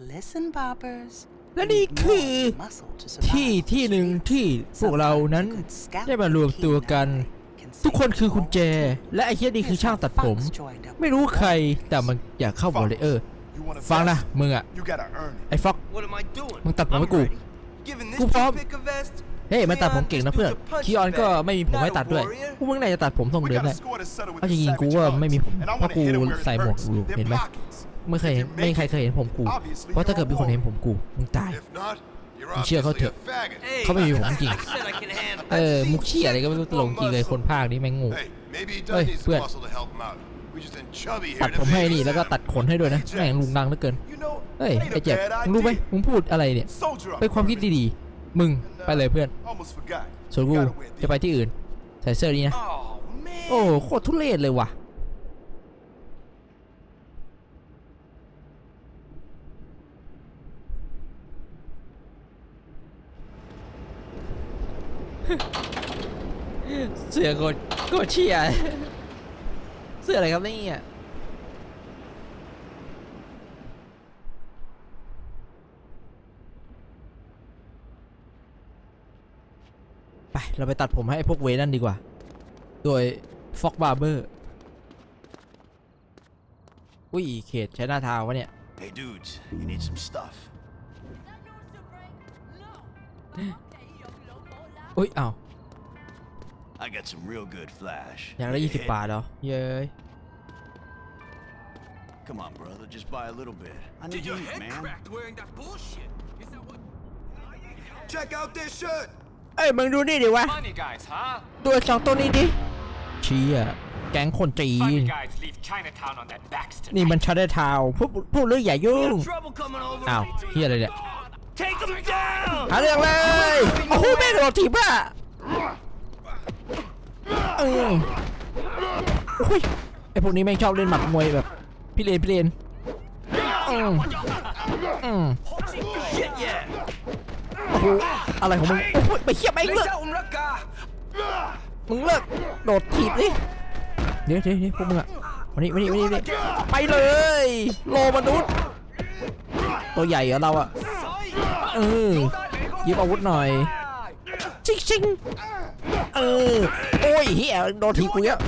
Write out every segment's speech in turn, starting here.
Listen, boppers. และนี่คือ Muscle to ที่ survive. ที่หนึ่งที่พวกเรานั้นได้มารวมตัวกัน ทุกคนคือคุณแจ และไอ้เฮียนี่คือช่างตัดผม ไม่รู้ใครแต่มันอยากเข้าวอลเลเยอร์ You want a ฟังนะ vest? มึงอะ You gotta earn it. ไอ้ฟ็อก What am I doing? มึงตัดผมให้กู I'm ready. Giving this กูพร้อม chick pick a vest? เฮ้ยมันตัดผมเก่งนะเพื่อน Leon, just คีออน punch ก็ bag. ไม่มีผมให้ Not a ตัดด้วย warrior. พวกมึงน่าจะตัดผมทรง We เดิม got ได้ a score to settle with เอาจ the ริงๆกู savage ว่า dogs. ไม่มีผม And I เพราะ wanna กู hit 'em where it ใส่หมวก hurts. อยู่ Their เห็นไหม pockets. ไม่เคยเห็น If you ไม่มี make ใครเคยเห็นผมกู Obviously, เพราะถ้าเกิด you're มีคนเห็นผมกูมึงตาย If not, you're มึงเชื่อเขา obviously เถ a อะ faggot. Hey, เขาไม่มีผมจริง I said I can handle เออ that. มุกเชี่ยอะไรก็ไม่รู้ตลกจริงเลยคนภาคนี้แม่งงู Hey, maybe he Hey, does need some Brett. muscle to help him out. We just ain't chubby ตัด here ผม to ให้ be นี่แล้วก็ตัดขนให้ด้วยนะแม่งลุงดังเหลือเกิน You know, เฮ้ย ain't ไอ้ a เจ็บ bad มึงรู้ไหม idea. มึงพูดอะไรเนี่ย Soldier up, เป็นความคิด Brody. ดีๆมึง And, ไปเลยเพื่อน Almost forgot. ส่วนกู Gotta wear จะไป these. ที่อื่นใส่เสื้อนี้นะ Oh, man. โอ้โคตรทุเรศเลยว่ะ เสื้อโคตรโคตรเชียเสื้ออะไรครับเนี่ยไป เราไปตัดผมให้ไอ้พวกเวนั่นดีกว่า โดยฟ็อกบาร์เบอร์ อุ้ย เขตใช้หน้าทาวะเนี่ย Hey, dudes, you need some stuff. อุ้ยอ้าว I got some real good flash. อย่างละยี่สิบบาทเหรอ เย้ย Come on, brother, just buy a little bit. I need Did to your eat, head man. cracked wearing that bullshit? Is that what? Check out this shirt. เอ้ยมึงดูนี่ดิวะ Funny guys, huh? ตัวสองตัวนี้ดิเชี่ยแก๊งคนจีน Funny guys leave Chinatown on that Baxter. นี่มันชาร์เดทาวพูดพูดเรื่องอย่ายุ่ง Trouble coming over. อ้าวเฮียอะไรเนี่ย Take him down. หาเรื่องเลย โอ้โหแม่งโดดถีบอะอืมโอ้ยไอพวกนี้แม่งชอบเล่นหมัดมวยแบบพี่เลนพี่เลนอืมอืม Shit, yeah. โอ้โหอะไรของมึงโอ้โหไปเขี้ยไปเลิก Lisa Umraka มึงเลิกโดดถีบดิเดี๋ยวเดี๋ยวเดี๋ยวพวกมึงอะวันนี้วันนี้วันนี้วันนี้ไปเลย โลมนุษย์ ตัวใหญ่เหรอเราอะ เออหยิบอาวุธหน่อยชิงชิงเออ โอ้ยเฮียโดนถีบกูเยอะ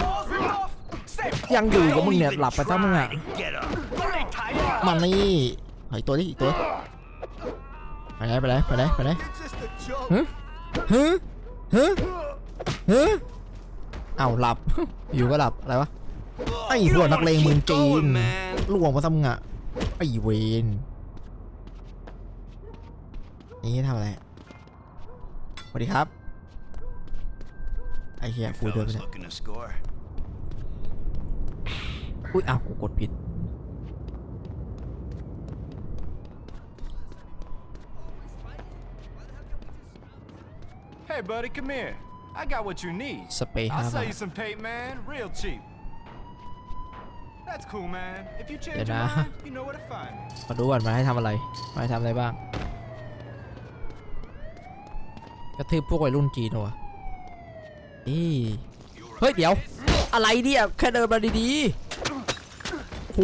ยังอยู่กับมึงเนี่ยหลับไปตั้งมึงอะ Get up. Hey, tie up. มันนี่เฮ้ยตัวนี้อีกตัวไปไหนไปไหนไปไหนไปไหน It's just a joke. ฮึฮึฮึฮึเอ้าหลับ อยู่ก็หลับอะไรวะไอ้พวกนักเลงเมืองจีนล่วงมาซะมึงอะไอ้เวน นี่ทำอะไรสวัสดีครับ ไอ้เหี้ยกูเดินไป Fellas เนี่ย looking to score. อุ้ยอ้าวกูกดผิด Hey buddy, come here. I got what you need. สเปรย์ห้า I'll บา sell ท you some paint, man. Real cheap. That's cool, man. If you change Dạ your đã. mind, you know where to find me. มาดูก่อนมาให้ทำอะไร มาให้ทำอะไรบ้าง กระทืบพวกวัยรุ่นจีนวะอีเฮ้ย เดี๋ยว อะไรเนี่ย แค่เดินมาดีๆโห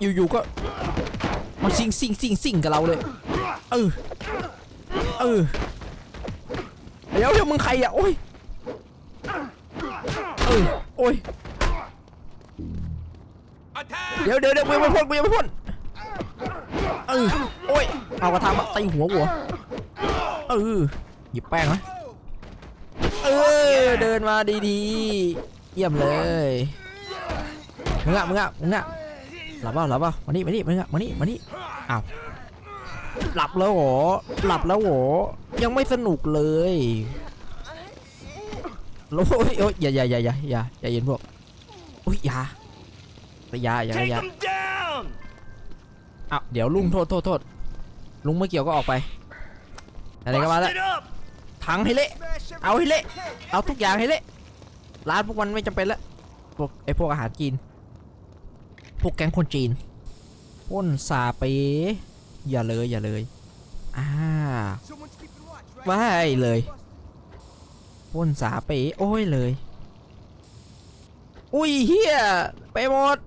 อยู่ๆก็มาซิงซิงซิงซิงกับเราเลย เออ เออ เดี๋ยวเดี๋ยวมึงใครอะ โอ้ย เออ โอ้ย เดี๋ยวเดี๋ยวเดี๋ยวกูยังไม่พ้นกูยังไม่พ้นเออ โอ้ย เอากระทะมาตีหัวหัวเออ ยิบแป้งไหมเออเดินมาดีๆเยี่ยมเลยมึงอะมึงอะมึงอะหลับเปล่าหลับเปล่ามานี่มานี่มึงอะมานี่มานี่อ้าวหลับแล้วเหรอหลับแล้วเหรอยังไม่สนุกเลยโอ้ยโอ้ยอย่าอย่าอย่าอย่าอย่าอย่าเย็นพวกอุ้ยอย่าอย่าอย่า Take อย่า him down. อ้าวเดี๋ยวลุงโทษโทษโทษลุงไม่เกี่ยวก็ออกไปอะไรก็มาแล้ว Bust it up. ถังให้เละ เอาให้เละ เอาทุกอย่างให้เละ ร้านพวกมันไม่จำเป็นละพวกไอพวกอาหารจีน พวกแก๊งคนจีนพ่นซาเปอย่าเลยอย่าเลย อ่าว้ายเลยพ่นสาเปโอ้ยเลย อุ้ยเฮียไปหมด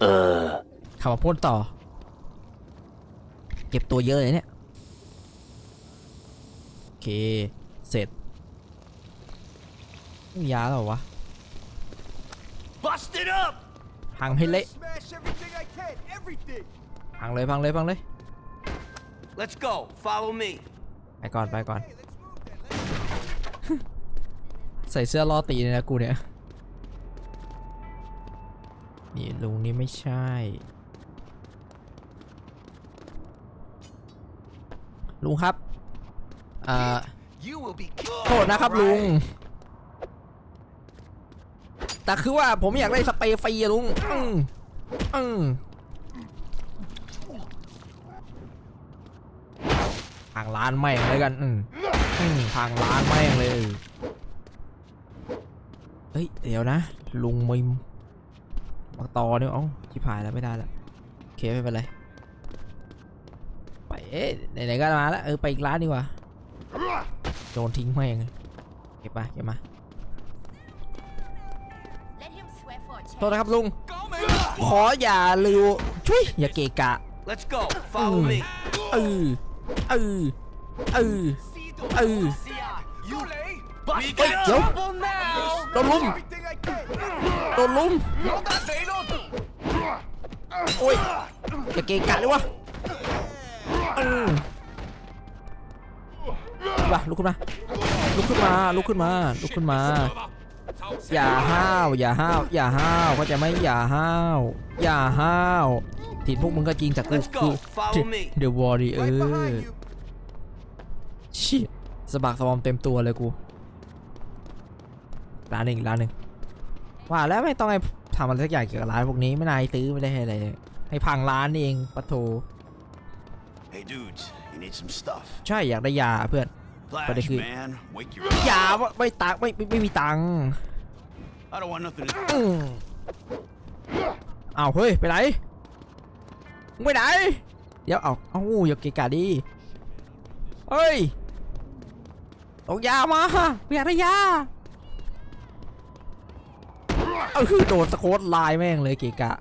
เออขับมาพ่นต่อ เก็บตัวเยอะเลยเนี่ยโอ เค เสร็จมียาแล้วเหรอวะ Bust it up! พังให้เละ Smash everything I can, everything. พังเลยพังเลยพังเลย Let's go. Follow me. ไปก่อนไปก่อน Hey, let's move then. Let's ใส่เสื้อล่อตีเลยนะกูเนี่ย นี่ลุงนี่ไม่ใช่ ลุงครับ อ่า You will be โทษนะครับลุง แต่คือว่าผมอยากได้สเปรย์ฟรีอะลุง อืมอืมทางร้านแม่งเลยกัน อืมอืมทางร้านแม่งเลย เฮ้ย เดี๋ยวนะ ลุงมิมมาต่อเนี่ยเอ้าชิบหายแล้วไม่ได้แล้วโอเคไม่เป็นไร ไป เอ๊ะไหนๆก็มาแล้ว เออ ไปอีกร้านดีกว่า โดนทิ้งแม่งเก็บมาเก็บมา Let him swear for a โทษนะครับลุง Go, man! ขออย่าลืมช่วยอย่าเกะกะ Let's go. Follow Mm. me. เออเออเออเออ You lay! Bust Hey, it yo. up! now! โดนลุม everything I can. โดนลุม No, that they don't! โอ้ยอย่าเกะกะเลยวะเออ ว่ะลุกขึ้นมา ลุกขึ้นมา ลุกขึ้นมา ลุกขึ้นมา อย่าห้าว อย่าห้าว อย่าห้าวเขาใจะไหม่อย่าห้าว อย่าห้าวทีมพวกมึงก็จริงจากกู Let's go. คือ Follow me. The Warrior Right behind you. ชิสะบักสะบอมเต็มตัวเลยกูร้านหนึ่งร้านหนึ่งว่าแล้วไม่ต้องให้ทำอะไรสักอย่างเกี่ยวกับร้านพวกนี้ไม่นายซื้อไม่ได้ให้อะไรเลยให้พังร้านเองปะโถ Hey, dudes, you need some stuff. ใช่อยากได้ยาเพื่อน Flash, But if you- man. Wake your ยาไม่ไม่ตังค์ไม่ไม่ไม่มีตังค์ I don't want nothing to อืมอ้าวเฮ้ยไปไหนมึงไปไหนเดี๋ยวเอาเอาอย่าเกะกะดิเฮ้ยเอายามาอยากได้ยาเออโดนสโคตไลน์แม่งเลยเกะกะ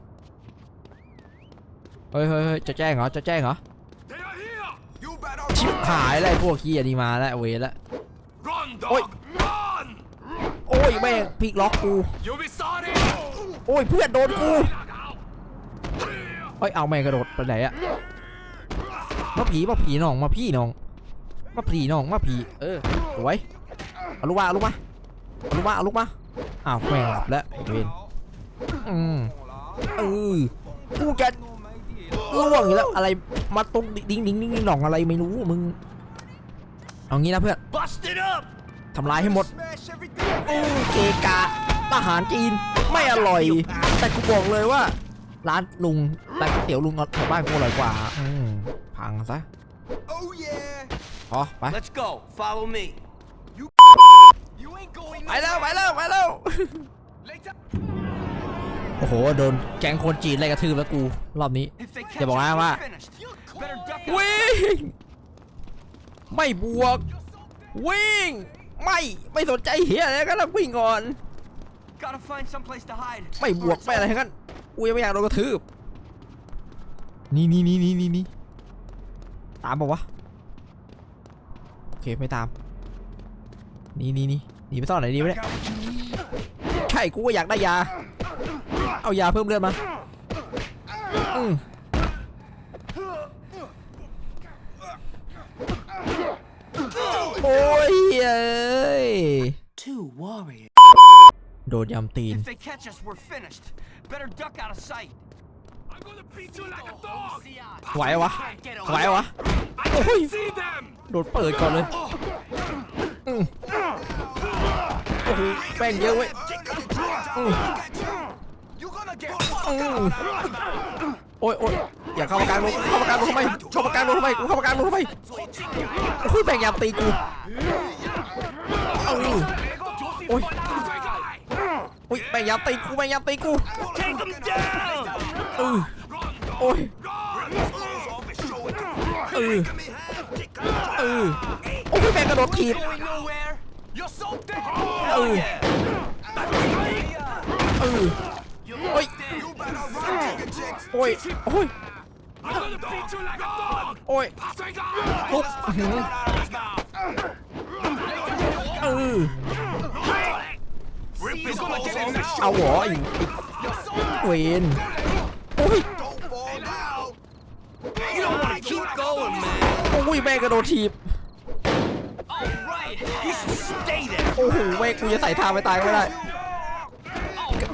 เฮ้ยเฮ้ยเฮ้ยจะแจ้งเหรอจะแจ้งเหรอ ชิบ run. หายอะไรพวกขี้ยนี่มาแล้วเวรแล้ว Run, Oi. dog! Run! โอ้ยแม่งพลิกล็อกกู You'll be sorry! โอ้ยเพื่อนโดนกูเฮ้ยเอาแม่งกระโดดไปไหนอะมาผีมาผีน้องมาพี่น้องมาผีน้องมาผีเออสวยเอาลูกมาเอาลูกมาเอาลูกมาเอาลูกมาอ้าวแม่งหลับแล้วไอ้เวนอืมเออกูจะ ล่วงอยู่แล้วอะไรมาตรงดิ้งดิ้งดิ้งดิ้งหน่องอะไรไม่รู้มึงเอางี้นะเพื่อนทำลายให้หมด Smash everything I อื can. มเกกะอาหารจีนไม่อร่อย แต่กูบอกเลยว่า ร้านลุงร้านก๋วยเตี๋ยวลุงแถวบ้านกูอร่อยกว่าพังซะ Oh yeah. พอไป Let's go. Follow me. ไปแล้วไปแล้วไปแล้ว โอ้โห โดนแก๊งคนจีนไล่กระทืบแล้วกู รอบนี้ อย่าบอกนะว่า วิ่ง ไม่บวก วิ่ง ไม่ ไม่สนใจเฮียอะไรก็แล้ววิ่งก่อน ไม่บวกไม่อะไรทั้งนั้นกูยังไม่อยากโดนกระทืบ นี่นี่นี่นี่นี่นี่ตามบอกวะ โอเค ไม่ตาม นี่นี่นี่หนีไปซ่อนไหนดีวะเนี่ย ใช่ กูก็อยากได้ยา เอายาเพิ่มเลือดมาอืมโอ้ยเอ้ย Two warriors. โดนยำตีน If they catch us, we're finished. Better duck out of sight. I'm gonna beat you like a dog! ไหววะ Get ไหววะ I Oi. can see them! โดนเปิดก่อนเลยอืมโอ้โหแป้งเยอะเว้ยอืม You gonna get อืมโอ้ยโอ้ยอย่าเข้ามาการลงเข้ามาการลงทำไมเข้ามาการลงทำไมกูเข้ามาการลงทำไมโอ้ยแป้งยามตีกูเอ้ยโอ Oi. โอ้ยแป้งยามตีกูแป้งยามตีกูเออโอ้ยเออเออโอ้ยแป้งกระโดดถีบเออเออ โอ้ย โอ้ย โอ้ยโอ้ยเออเอาหัวอีกเวนโอ้ย โอ้ยแม่กระโดดทีบโอ้โหแม่กูจะใส่ทางไปตายก็ไม่ได้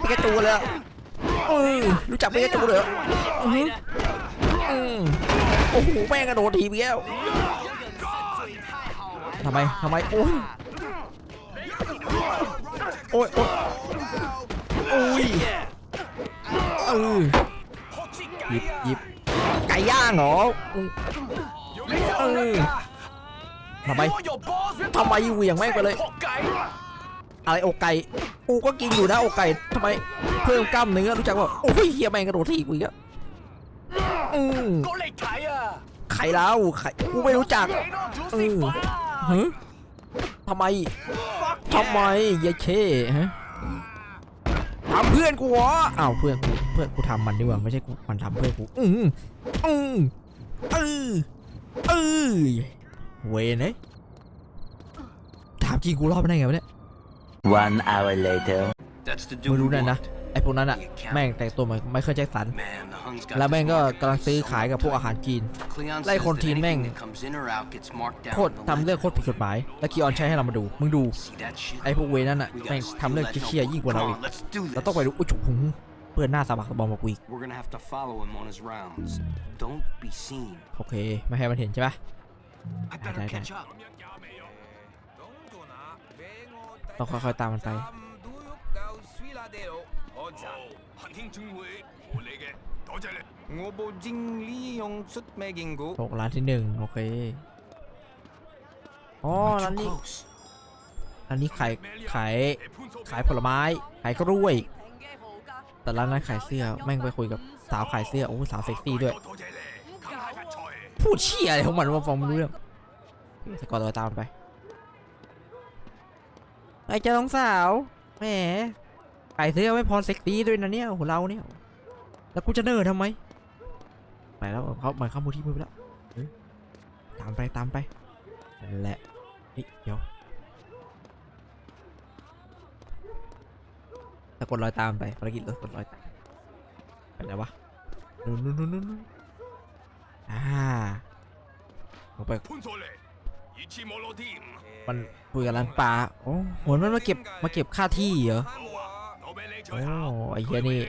กระจูเลย เออรู้จักปิกาจูเลยเหรออือหืออืมโอ้โหแม่งกระโดดถีบอีกแล้วทำไมทำไมโอ้ยโอ้ยโอ้ยโอ้ยเออหยิบหยิบไก่ย่างเหรออืมเออทำไม Your balls ripped ทำไมเหวี่ยงแม่งไปเลย อะไรอกไก่กูก็กินอยู่นะอกไก่ทำไมเพิ่มกล้ามเนื้อรู้จักว่าโอ้ยเฮียแม่งกระโดดถีบกูอีกแล้วอืม Go leg tie ah. ไข่แล้วไข่กูไม่รู้จัก Ain't no เอ juicy อ fuck. ฮะทำไมทำไมยายเช่ฮะทำเพื่อนกูเหรออ้าวเพื่อนกูเพื่อนกูทำมันดีกว่าไม่ใช่กูมันทำเพื่อนกูอืมอืมเออเออเวนเอ้ยถามจริงกูรอดไปได้ไงวะเนี่ย One hour later. That's the ไม่ dude รู้ we นะนะ want. ไอพวกนั้นอะแม่งแต่งตัวเหมือนไมเคิลแจ็คสัน Man, the Huns got แล้วแม่ง this ก็ marked กำลังซื้อ so ขายกับพวกอาหารจีน Cleon ไล่ says คน that ทีนแม่ง anything that comes in or out gets marked down โคตร on the ทำเรื่อง ledger. โคตรผิดกฎหมาย แล้วคีออนใช้ให้เรามาดู มึงดู See that shit? ไอพวกเวรนั่นอะ We แม่ง gotta ทำเรื่อง steal that เคี้ยๆยิ่งกว่าเรา notebook. อีก Come on, let's do เราต้องไป this. ดูอุ้ยฉุกหุงเพื่อนหน้าสาบักสะบอมมากูอีก We're gonna have to follow him on his rounds. Don't be seen. โอเค ไม่ให้มันเห็นใช่ปะ I better Đây, đây, เราค่อยๆตามมันไปหกล้านที่หนึ่งโอเคอ๋อร้านนี้ร้านนี้ขายขายขายผลไม้ขายกล้วยแต่ร้านนั้นขายเสื้อแม่งไปคุยกับสาวขายเสื้อโอ้สาวเซ็กซี่ด้วย พูดเชี่ยอะไรของมันว่าฟังไม่รู้เรื่องสกอร์เรตามไป ไอ้เจ้าน้องสาวแหมขายเสื้อไม่พอเซ็กซี่ด้วยนะเนี่ยโอ้โหเราเนี่ย แล้วกูจะเนิร์ทำไมไปแล้วเขาเหมือนเข้ามูที่มือไปแล้วตามไปตามไปนั่นแหละเฮ้ยเดี๋ยวสะกดรอยตามไปภารกิจสะกดรอยตามไปไหนวะนู่นนู่นนู่นนู่นอ่าลงไป มันคุยกับร้านปลาโอ้เหมือนมันมาเก็บมาเก็บค่าที่เหรอโอ้ไอ้เหี้ยนี่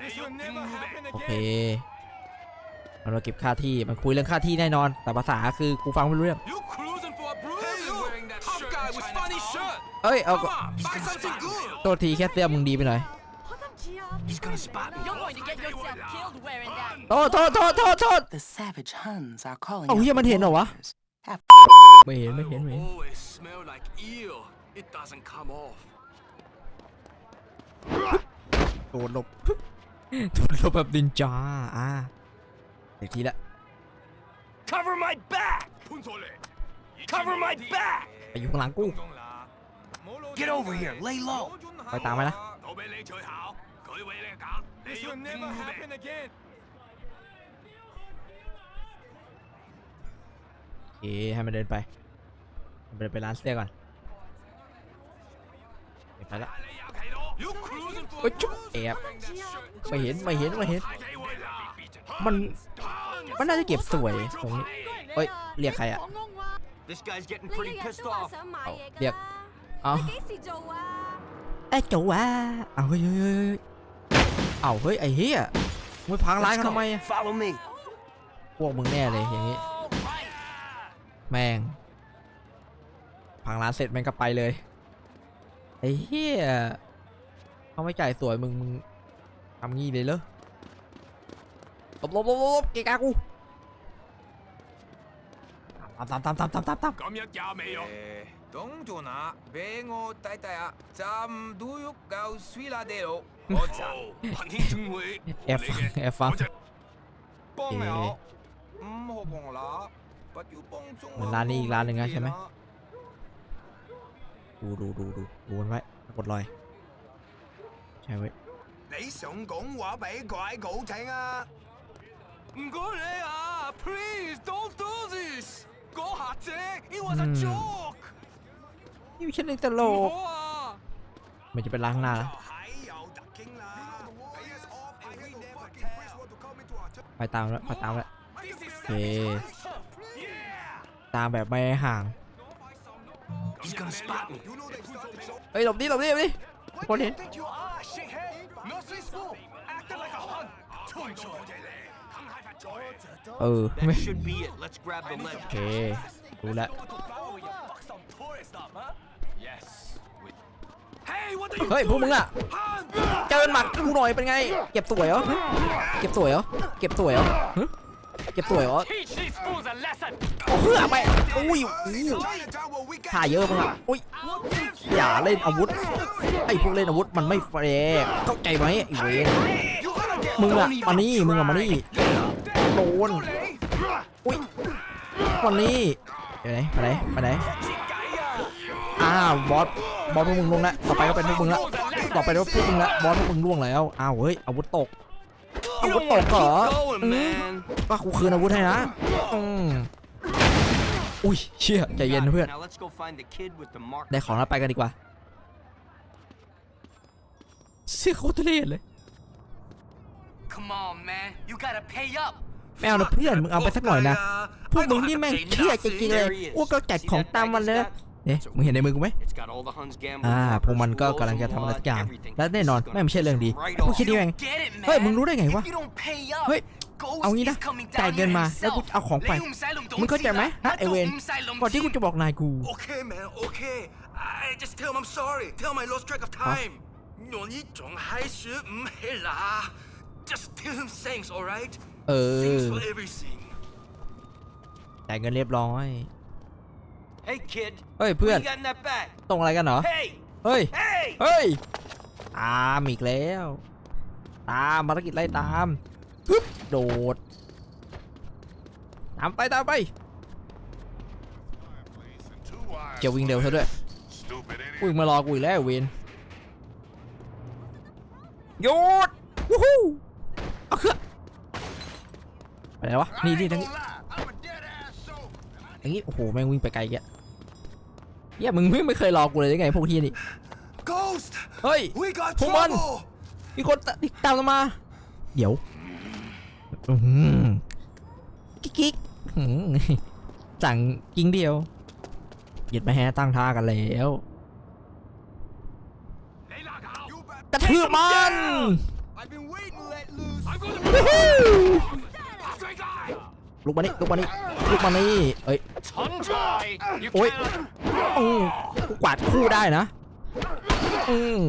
This will never happen โอเค again. มันมาเก็บค่าที่มันคุยเรื่องค่าที่แน่นอน แต่ภาษาคือกูฟังไม่รู้เรื่อง You cruising for a bruise? Hey, you wearing that tough guy with funny shirt. เอ้ยเอาก็ Come on, buy something good. โทษทีแค่เสื้อมึงดีไปหน่อย He's gonna spot me. You're going to get yourself killed wearing that. โทษโทษโทษโทษโทษ The savage Huns are calling เอา out เฮีย the มันเห็นเหรอวะ warriors. Have ไม่เห็นไม่เห็นไม่เห็น Oh, it smells like eel. It doesn't come off. โดนหลบโดนหลบแบบดินจาอ่าเดี๋ยวทีละ Cover my back. Cover my back. ไปอยู่ข้างหลังกู Get over here. Lay low. ไปตามไปนะ This will never happen again. ให้มันเดินไปมันเดินไปร้านเสื้อก่อนไปละ You cruising for เอ้ a ยจุ๊บ bruise? แอบ Wearing that shirt. ไม่เห็นไม่เห็นไม่เห็น มันมันน่าจะเก็บสวยตรงนี้เอ้ยเรียกใครอะ This guy's getting pretty pissed off. เรียกเอา à? ไอ้จ๋วะเอาเฮ้ยเฮ้ยเฮ้ยเฮ้ยเอาเฮ้ยไอ้เหี้ยมึงไปพังร้าน Let's เขา go. ทำไมอะ Follow me. พวกมึงแน่เลยอย่างงี้ แม่ง พังร้านเสร็จแม่งก็ไปเลย ไอ้เหี้ยเขาไม่จ่ายสวยมึงมึงทำงี้เลยเหรอหลบหลบหลบหลบเกะกะกูตามตามตามตามตามตามตาม 咁样搞未有？诶，当做那俾我睇睇啊，站到喐够水啦地路，我站。行天总会 แอบฟังแอบฟัง 帮你好，唔好帮啦，不要帮中 เหมือนร้านนี้อีกร้านหนึ่งนะใช่ไหมดูดูดูดูดูมันไว้กดลอยใช่ไว้你想講話俾鬼佬聽啊？唔該你啊，please don't do this。嗰下啫，it was a joke。要出你得路。咪就俾冷啦。ไปตามแล้วไปตามแล้วโอเค ตามแบบไม่ห่าง He's gonna spot me. You know they started show. เฮ้ยหลบดิหลบดิหลบดิคนเห็น Think you are, shithead? Nursery school. Acting like a hun. เออไม่ That should be it. Let's grab the โอ ledge. เครู้แล้ว Hey, what are you เฮ้ยพวกมึงอะเจอหมัดกูหน่อยเป็นไง เก็บสวยเหรอฮะเก็บสวยเหรอเก็บสวยเหรอฮะเก็บสวยเหรอ Teach these fools a lesson. เอาเพื่อไปอุ้ยอู้ Chinatown where we got ท่าเยอะมึงอะอุ้ยอย่าเล่นอาวุธ ไอ้พวกเล่นอาวุธมันไม่แฟร์เข้าใจไหมไอ้เวรมึงอะมานี่มึงอะมานี่โดนอุ้ยมานี่ไปไหนไปไหนไปไหนอ้าวบอสบอสพวกมึงลงแล้วต่อไปก็เป็นพวกมึงละต่อไปก็พวกมึงละบอสพวกมึงล่วงแล้วอ้าวเฮ้ยอาวุธตกอาวุธตกเหรอ Going, อืม man. ก็กูคืนอาวุธให้นะอืม อุ้ยเชี่ยใจเย็นนะเพื่อน Now let's go find the kid with the mark. ได้ของแล้วไปกันดีกว่า เสื้อโคตรเท่เลย Come on, man. You gotta pay up. ไม่เอานะเพื่อนมึงเอาไปสักหน่อยนะ พวกมึงนี่แม่งเครียดจริงๆเลยอ้วกก็จัดของตามวันเลยนะเนี่ยมึงเห็นในมือกูไหม It's got all the Huns gambling อ่า markers, พวกมันก็กำลังจะทำอะไรสักอย่างและแน่นอนไม่ใช่เรื่องดีพวกคิดนี่แม่ง Get it, man. เฮ้ยมึงรู้ได้ไงวะ If you don't pay up, เฮ้ย Ghost เอางี้นะจ่ายเงินมาแล้วกูเอาของไปมึงเข้าใจไหมฮะไอเวนก่อนที่กูจะบอกนายกู Okay man okay I just tell him I'm sorry tell him I lost track of time หนูนี่จงให้ชื่อไม่ละ just tell him thanks alright เออ thanks for everything จ่ายเงินเรียบร้อย Hey kid เฮ้ยเพื่อนตรงอะไรกันเหรอ เฮ้ย เฮ้ยเฮ้ยตามอีกแล้ว ตามภารกิจไล่ตาม ฮึบโดดตามไปตามไปเกี่ยววิ่งเร็วซะด้วยวิ่งมารอกูอีกแล้วไอ้เวนหยุดวู้ฮู้เอาเครื่องไปไหนวะนี่นี่ทางนี้ทางนี้โอ้โหแม่งวิ่งไปไกลแกเหี้ยมึงไม่ไม่เคยรอกูเลยได้ไงพวกที่นี่ Ghost! เฮ้ย We got พวกมัน trouble! มีคนตติดตามเรามา เดี๋ยว อื้อหือกิ๊กกิ๊กอื้อหือสั่งจริงเดียวเหยียดมาแฮตั้งท่ากันแล้วกระทืบมัน I've been waiting to let loose. วู้ฮู้ลุกมานี่ลุกมานี่ลุกมานี่เอ้ย Try. You โอ้ย cannot. อืมกูกวาดคู่ได้นะอืม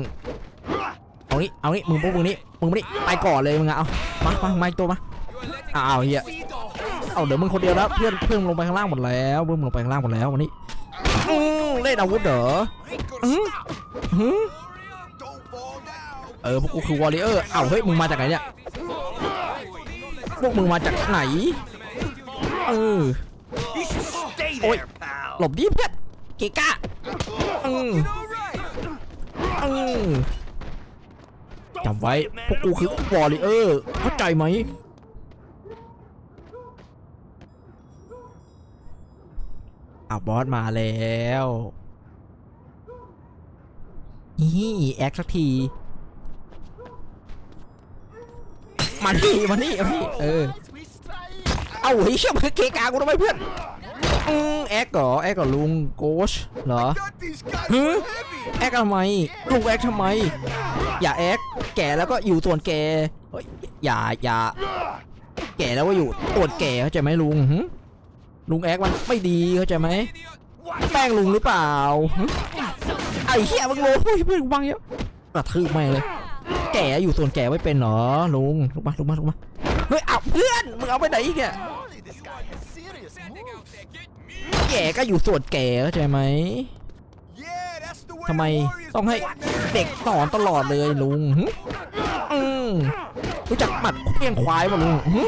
เอานี่เอานี่มึงพวกมึงนี่มึงมานี่ไปก่อนเลยมึงอะเอามามามาอีกตัวมา อ้าวเฮียเอาเดี๋ยวมึงคนเดียวแล้วเพื่อนเพื่อนมึงลงไปข้างล่างหมดแล้วเพื่อนมึงลงไปข้างล่างหมดแล้ววันนี้เล่นอาวุธเหรอเออพวกกูคือวอริเออร์เอ้าเฮ้ยมึงมาจากไหนเนี่ยพวกมึงมาจากไหนเออ You should stay Oi. there, pal. หลบดิเพื่อนเกะกะอืมอืมจำไว้พวกกูคือวอริเออร์เข้าใจไหมาวบอสมาแล้วนี่แอคสักที มานี่ มานี่เอาพี่เออ เอาเฮ้ยเชื่อมือเกกากูทำไมเพื่อนอืมแอคเหรอแอคกับลุงโกชเหรอฮึแอคทำไมลุงแอคทำไม อย่าแอคแก่แล้วก็อยู่ส่วนแก่เฮ้ยอย่าอย่าแก่แล้วก็อยู่ส่วนแก่เข้าใจไหมลุงหึ ลุงแอคมันไม่ดีเข้าใจไหมแป้งลุงหรือเปล่าไอ้เหี้ยมึงโลเฮ้ยเพื่อนบังเยอะกระทืบแม่เลย แก่อยู่ส่วนแก่ไม่เป็นหรอลุงลุกมาลุกมาลุกมาเฮ้ยเอาเพื่อนมึงเอาไปไหนอีกเนี่ยแก่ก็อยู่ส่วนแก่เข้าใจไหมทำไมต้องให้เด็กสอนตลอดเลยลุงอืมรู้จักหมัดเพี้ยงควายป่ะลุงหึ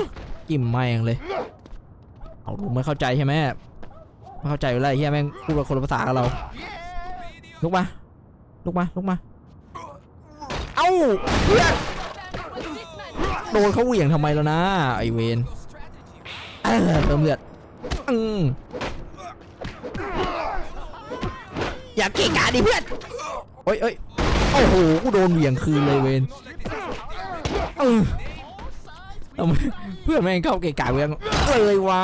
จิ้มแม่งเลย เอาลุงไม่เข้าใจใช่ไหมไม่เข้าใจอยู่แล้วไรเฮียแม่งพูดกับคนละภาษากับเราลุกมาลุกมาลุกมา เอ้าเพื่อนโดนเขาเหวี่ยงทำไมแล้วนะไอเวนเออเติมเลือดอืมอย่าเกะกะดิเพื่อนโอ้ยเอ้ยโอ้โหกูโดนเหวี่ยงคืนเลยเวนเออ เพื่อนแม่งเข้าเกะกะเหวี่ยงเลยวะ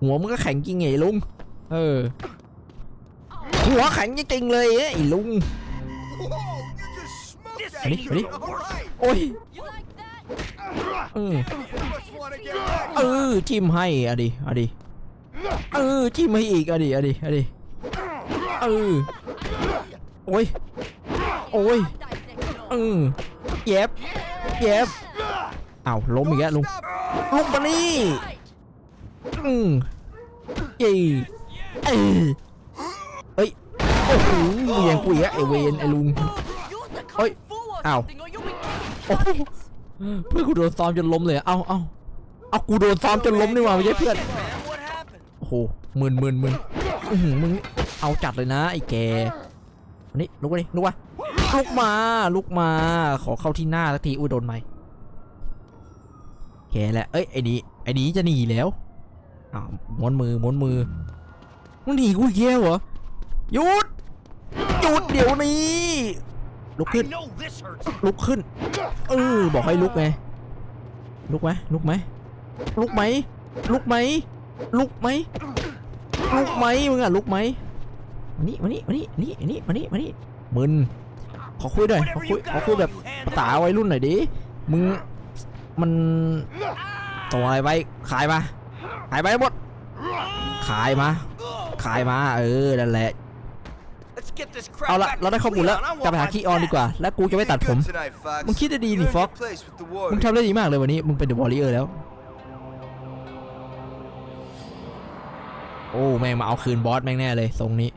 หัวมึงก็แข็งจริงไงลุง เออ หัวแข็งจริงๆเลยไอ้ลุงมาดิมาดิโอ้ยเออเออจิ้มให้อะดิอะดิเออจิ้มให้อีกอะดิอะดิอะดิเออโอ้ยโอ้ยเออเย็บเย็บ อ้าวล้มอีกแล้วลุงลุกมานี่อืมเย้เอ้ยเอ้ยโอ้โหเหวียงกูอีกแล้วไอเวนไอลุงเฮ้ยอ้าวโอ้เพื่อนกูโดนซ้อมจนล้มเลยเอาเอาเอากูโดนซ้อมจนล้มนี่หว่าไม่ใช่เพื่อนโอ้โหมึนมึนมึนอื้อหือมึงเอาจัดเลยนะไอ้แกอันนี้ลุกมาดิลุกมาลุกมาลุกมาขอเข้าที่หน้าสักทีอุ้ยโดนไหม แกแหละเอ้ยไอ้นี้ไอ้นี้จะหนีแล้วอ้าวม้วนมือม้วนมือมึงหนีกูอีกลวเหรอหยุดหยุดเดี๋ยวนี้ลุกขึ้นลุกขึ้นเออบอกให้ลุกไงลุกไหมลุกไหมลุกไหมลุกไหมลุกไหมลุกไหมมึงอะลุกไหมมานี่มานี่มานี่นี่นี่มานี่มานี่มึนขอคุยหน่อยขอคุยขอคุยแบบภาษาวัยรุ่นหน่อยดิมึง มันส่งอะไรไปขายมา ขายไปห้หมด ขายมา ขายมา เออ นั่นแหละ เอาละเราได้ข้อมูลแล้วกลับไปหาคีย์ออนดีกว่า และกูจะไม่ตัดผม มึงคิดได้ดีนี่ฟ็อกมึงทำได้ดีมากเลยวันนี้ มึงเป็นเดอะวอริเออร์แล้ว โอ้ แม่งมาเอาคืนบอสแม่งแน่เลยทรงนี้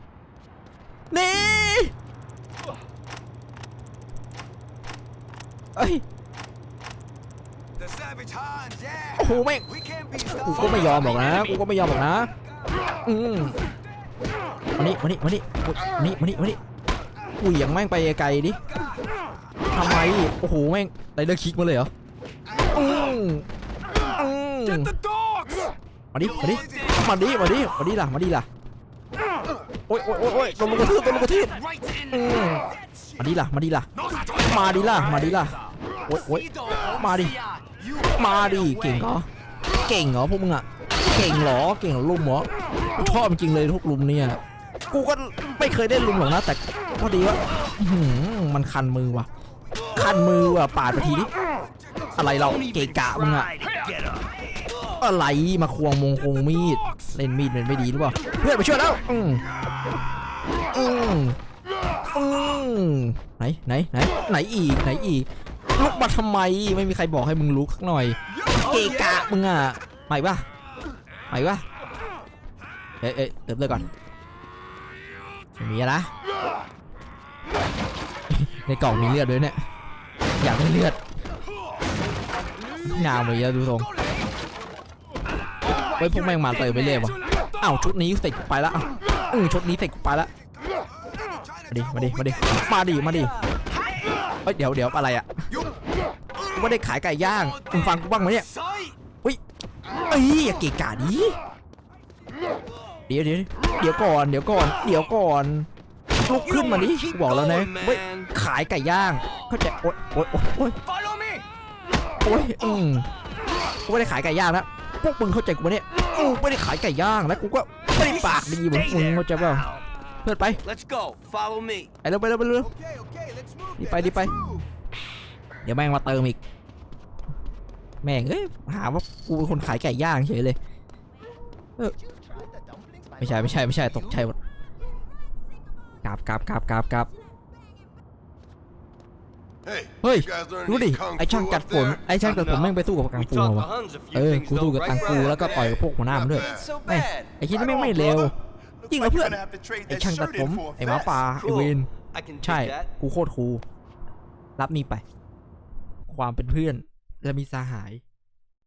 เอ้ย The Savage Hands, yeah. โอ้โหแม่ง We can't be กูก็ไม่ยอมหรอกนะ กูก็ไม่ยอมหรอกนะ อืมมานี่มานี่มานี่อุ๊ยมานี่มานี่มานี่กูเหวี่ยงแม่งไปไกลๆดิทำไม โอ้โห แม่งไรเดอร์คิกมาเลยเหรอ อืมอืม The dogs. มาดิ มาดิ มาดิ มาดิ มาดิล่ะ มาดิล่ะ โอ๊ยโอ๊ยโอ๊ยโอ๊ยโดนลูกกระทืบโดนลูกกระทืบ Right in อืมมาดิล่ะ มาดิล่ะ มาดิล่ะ มาดิล่ะ โอ๊ยโอ๊ยมาดิ มาดิ เก่งเหรอ เก่งเหรอพวกมึงอะเก่งเหรอเก่งหรอลุมเหรอชอบจริงเลยทุกลุมเนี่ยกูก็ไม่เคยได้ลุมหรอกนะแต่พอดีว่าหือมันคันมือว่ะ คันมือว่ะปาดไปทีนี้อะไรเราเกะกะมึงอะอะไรมาควงมงคงมีด เล่นมีดมันไม่ดีหรือเปล่าเพื่อนมาช่วยแล้ว อืมอืมอืมไหนไหนไหนไหนอีกไหนอีกลุกมาทำไมไม่มีใครบอกให้มึงลุกสักหน่อย กะกะมึงอะใหม่ปะใหม่ปะเอ้ยเอ้ยเติมเลยก่อนมีอะนะ ในกล่องมีเลือดด้วยเนี่ย อยากได้เลือดงามเลยอะดูทรงไว้ยพวกแม่งมาเติมไปเลยวะอ้าวชุดนี้เสร็จไปละอ้าวอือชุดนี้เสร็จไปละมาดิ มาดิ มาดิ มาดิ มาดิเฮ้ยเดี๋ยวเดี๋ยวอะไรอะกูไม่ได้ขายไก่ย่างมึงฟังกูบ้างไหมเนี่ย อุ้ยเอ้ยอย่าเกะกะดิเดี๋ยวเดี๋ยวเดี๋ยวก่อนเดี๋ยวก่อน เดี๋ยวก่อนลุกขึ้นมาดิกูบอกแล้วนะเว้ยขายไก่ย่างเข้าใจโอ๊ยโอ๊ยโอ๊ยโอ๊ย Follow me. โอ๊ยอืมกูไม่ได้ขายไก่ย่างนะพวกมึงเข้าใจกูปะเนี่ยกูไม่ได้ขายไก่ย่างแล้วกูก็ไม่ได้ปากดีเหมือนมึงเข้าใจเปล่าเพื่อนไป Let's go. Follow me. ไปเร็วไปเร็วไปเร็ว Okay, okay, let's move. đi then, bay, đi let's bay. move. เดี๋ยวแม่งมาเติมอีก แม่งเอ้ยหาว่ากูเป็นคนขายไก่ย่างเฉยเลยเออไม่ใช่ไม่ใช่ไม่ใช่ตกใจหมดกราบกราบกราบกราบกราบ Hey, เฮ้ย you guys learn ดูดิ any kung ไอช่าง fu จัด up ฝน there? ไอช่างจัดฝนแม่งไปสู้กับกัง We ฟู taught มา the วะ Huns a few เออ things กูสู้ though, กับ right? กังฟูแล้วก็ต่อยกับพวกหัวหน้ามันด้วย Not bad. So แม่ง bad. ไอคิดนี่แม่ง Right ไม่ on, เร็ว brother. จริงเหรอ Looks เพื่อน like you're gonna have to trade ไอ that ช่างตัด shirt ผม in for a ไอหมาป่า vest. ไอเวน I can ใช่ take that. กูโคตรคูลรับนี่ไป ความเป็นเพื่อน และมีสหาย